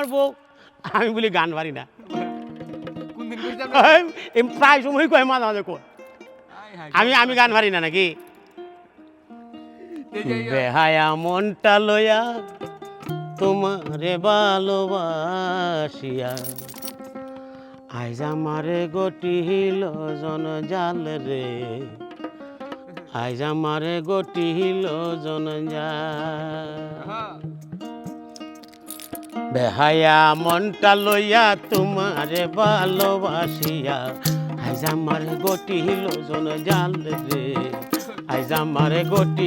আমার বউ আমি বলি গান পারি না। প্রায় সময় কয় মাঝে মাঝে কয় আমি আমি গান পারি না নাকি? বেহায়া মনটা লয়া তোমারে ভালোবাসিয়া। আইজ আমারে গটিল জন জাল রে। আইজ আমারে গটিল জন জাল। বেহায়া মনটা লইয়া তোমারে ভালোবাসিয়া। আইজ আমার গটি জন জাল রে, আইজ আমার গটি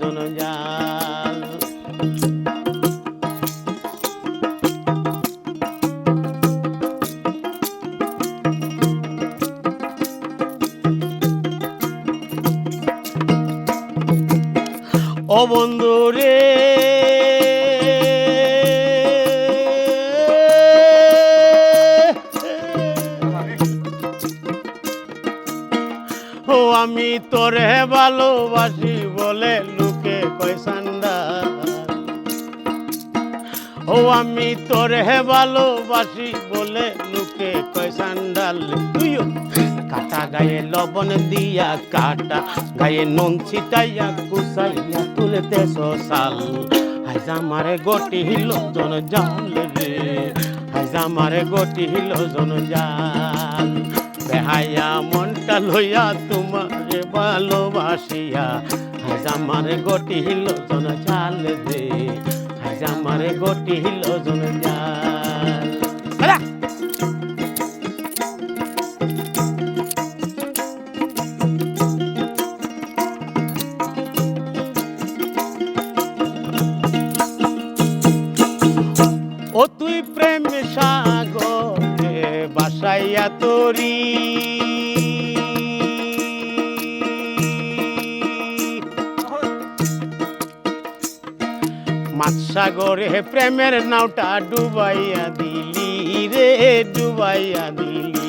জন জাল। ও বন্ধু ও আমি তোরে ভালোবাসি বলে লোকে কয় সান্ডা। ও আমি তোরে ভালোবাসি বলে লোকে কয় সান্ডাল তুইও কাটা গায়ে লবণ দিয়া কাটা, গায়ে নুন ছিটাইয়া কুসাইয়া তুলতে সাল আজ আমারে গটি হিল জন জাল রে আজ আমারে গটি হিল জন জাল বেহায়া মনটা লইয়া তোমারে ভালোবাসিয়া আজ আমারে গটি হিল জন জাল রে আজ আমারে গটি হিল জন আলা! ও তুই প্রেম সাগরে বাসাইয়া তরি। সাগরে প্রেমের নাওটা ডুবাইয়া দিলি রে ডুবাইয়া দিলি।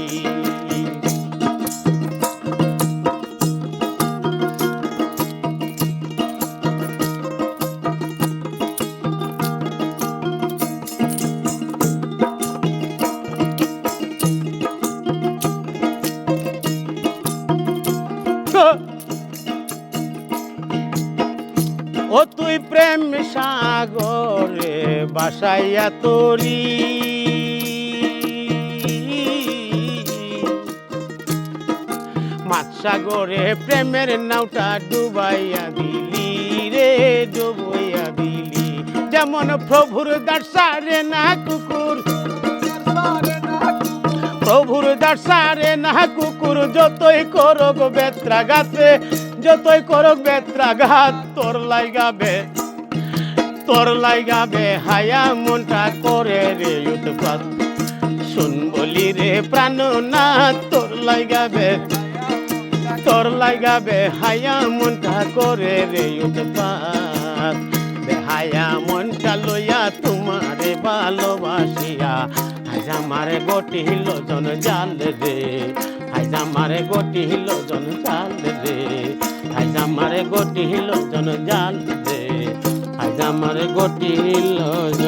ও তুই প্রেম সাগরে বাসাইয়া তোরি। সাগরে প্রেমের নাওটা ডুবাইয়া দিলি রে, ডুবাইয়া দিলি। যেমন প্রভুর দর্শারে না কুকুর প্রভুর দর্শারে না কুকুর, যতই করক বেত্রা গাছে যতই করক বেত্রা ঘাত তোর লাইগাবে তোর লাইগাবে হায়া মনটা করে রে উৎপাত। শুন বলি রে প্রাণ না, তোর লাইগাবে তোর লাগাবে হায়া মনটা করে রে উৎপাত। গটি হিল জন জাল রে। আইজা আমারে গোটি হিল জন জাল রে। আইজা আমারে গোটি হিল জন জাল রে। আইজা আমারে গোটি হিল জন